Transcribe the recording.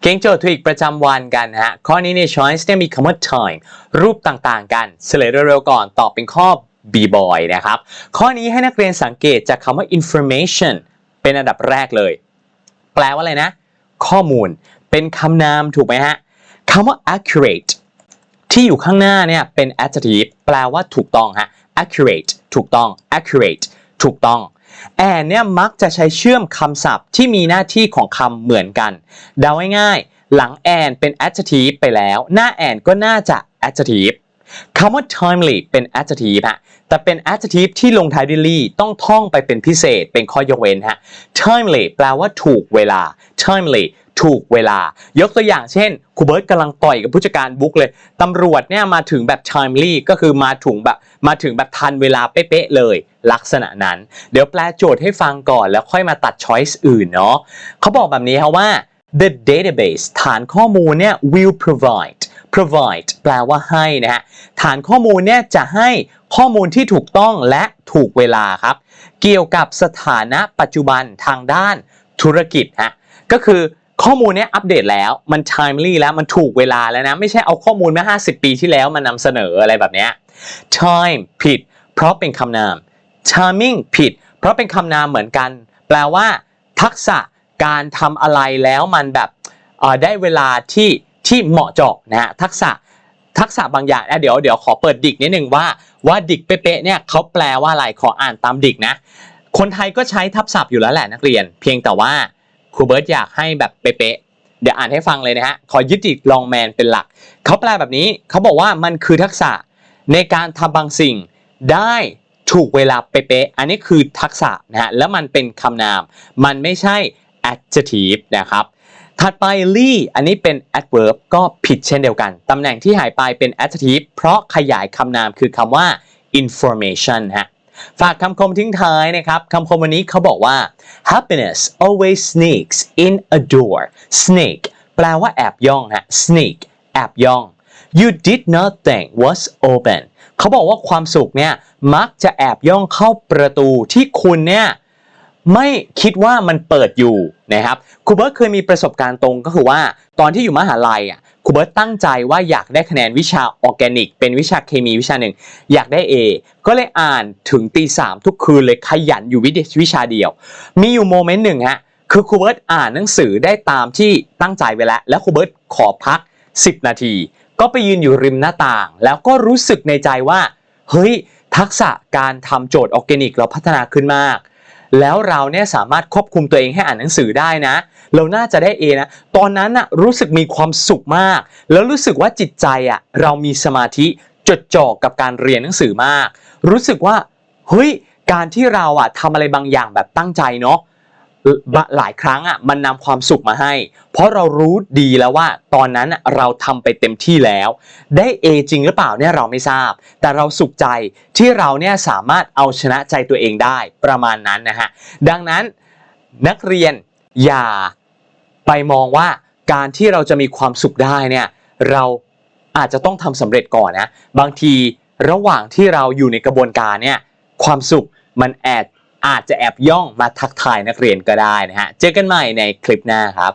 เก่งโจทย์ทวิกประจำวันกันนะฮะ ข้อนี้ใน choice เนี่ยมีคำว่า time รูปต่างๆ กันเฉลยเร็วๆก่อนตอบเป็นข้อ b boy นะครับ ข้อนี้ให้นักเรียนสังเกตจากคำว่า information เป็นอันดับแรกเลย แปลว่าอะไรนะ ข้อมูลเป็นคำนามถูกไหมฮะคำว่า accurate ที่อยู่ข้างหน้าเนี่ยเป็น adjective แปลว่าถูกต้องฮะ accurate ถูกต้อง accurate ถูกต้อง แอนเนี่ยมักจะใช้เชื่อมคำศัพท์ที่มีหน้าที่ของคำเหมือนกัน เดาง่ายๆ หลังแอนเป็น adjective ไปแล้ว หน้าแอนก็น่าจะ adjective คำว่า timely เป็น adjective ฮะ แต่เป็น adjective ที่ลงท้ายด้วย ly ต้องท่องไปเป็นพิเศษ เป็นข้อยกเว้นฮะ timely แปลว่าถูกเวลา timely ถูกเวลา ยกตัวอย่างเช่นครูเบิร์ตกำลังต่อยกับผู้จัดการบุ๊กเลยตำรวจเนี่ยมาถึงแบบ timely ก็คือมาถึงแบบมาถึงแบบทันเวลาเป๊ะๆเลย ลักษณะนั้น เดี๋ยวแปลโจทย์ให้ฟังก่อนแล้วค่อยมาตัด choice อื่นเนาะเขาบอกแบบนี้ครับว่า the database ฐานข้อมูลเนี่ย will provide provide แปลว่าให้นะฮะ ฐานข้อมูลเนี่ยจะให้ข้อมูลที่ถูกต้องและถูกเวลาครับ เกี่ยวกับสถานะปัจจุบันทางด้านธุรกิจฮะ ก็คือ ข้อมูลเนี้ยอัปเดตแล้วมัน timely แล้วมันถูกเวลาแล้วนะ ไม่ใช่เอาข้อมูลเมื่อ 50 ปีที่แล้วมานำเสนออะไรแบบเนี้ย time ผิด เพราะเป็นคำนาม timing ผิด เพราะเป็นคำนามเหมือนกัน แปลว่า ทักษะการทำอะไรแล้วมันแบบได้เวลาที่ที่เหมาะเจาะนะฮะทักษะทักษะบางอย่างอะเดี๋ยวเดี๋ยวขอเปิดดิกนิดนึงว่าว่าดิกเป๊ะเนี่ยเขาแปลว่าอะไรขออ่านตามดิกนะ คนไทยก็ใช้ทับศัพท์อยู่แล้วแหละนักเรียน เพียงแต่ว่า ครูเบิร์ตอยากให้แบบเป๊ะๆเดี๋ยวอ่านให้ฟังเลยนะฮะ ขอยึดดิกลองแมนเป็นหลัก เขาแปลแบบนี้ เขาบอกว่ามันคือทักษะในการทำบางสิ่งได้ถูกเวลาเป๊ะๆ อันนี้คือทักษะนะฮะ แล้วมันเป็นคำนาม มันไม่ใช่ adjective นะครับ ถัดไป ly อันนี้เป็น adverb ก็ผิดเช่นเดียวกัน ตำแหน่งที่หายไปเป็น adjective เพราะขยายคำนามคือคำว่า information ฮะ ฝากคำคมทิ้งท้ายนะครับคำคมวันนี้เขาบอกว่า happiness always sneaks in a door sneak แปลว่าแอบย่องฮะ sneak แอบย่อง you did not think was open เขาบอกว่าความสุขเนี่ยมักจะแอบย่องเข้าประตูที่คุณเนี่ยไม่คิดว่ามันเปิดอยู่นะครับครูเบิร์ตเคยมีประสบการณ์ตรงก็คือว่า ตอนที่อยู่มหาลัยอะ ครูเบิร์ตตั้งใจว่าอยากได้คะแนนวิชาออร์แกนิก เป็นวิชาเคมีวิชาหนึ่ง อยากได้ A ก็เลยอ่านถึงตีสามทุกคืนเลยขยันอยู่วิวิชาเดียว มีอยู่โมเมนต์หนึ่งฮะคือครูเบิร์ตอ่านหนังสือได้ตามที่ตั้งใจไว้แล้ว แล้วครูเบิร์ตขอพัก 10 นาที ก็ไปยืนอยู่ริมหน้าต่าง แล้วก็รู้สึกในใจว่า เฮ้ย ทักษะการทำโจทย์ออร์แกนิกเราพัฒนาขึ้นมาก แล้วเราเนี่ยสามารถควบคุมตัวเองให้อ่านหนังสือได้นะ เราน่าจะได้ A นะ ตอนนั้นน่ะรู้สึกมีความสุขมาก แล้วรู้สึกว่าจิตใจอะเรามีสมาธิจดจ่อกับการเรียนหนังสือมาก รู้สึกว่าเฮ้ยการที่เราอะทำอะไรบางอย่างแบบตั้งใจเนาะ หลายครั้งอะมันนำความสุขมาให้ เพราะเรารู้ดีแล้วว่า ตอนนั้นเราทำไปเต็มที่แล้ว ได้ A จริงหรือเปล่าเนี่ยเราไม่ทราบ แต่เราสุขใจที่เราเนี่ยสามารถเอาชนะใจตัวเองได้ประมาณนั้นนะฮะดังนั้นนักเรียนอย่าไปมองว่าการที่เราจะมีความสุขได้เนี่ยเราอาจจะต้องทำสำเร็จก่อนนะบางทีระหว่างที่เราอยู่ในกระบวนการเนี่ยความสุขมันแอบ อาจจะแอบย่องมาทักทายนักเรียนก็ได้นะฮะ เจอกันใหม่ในคลิปหน้าครับ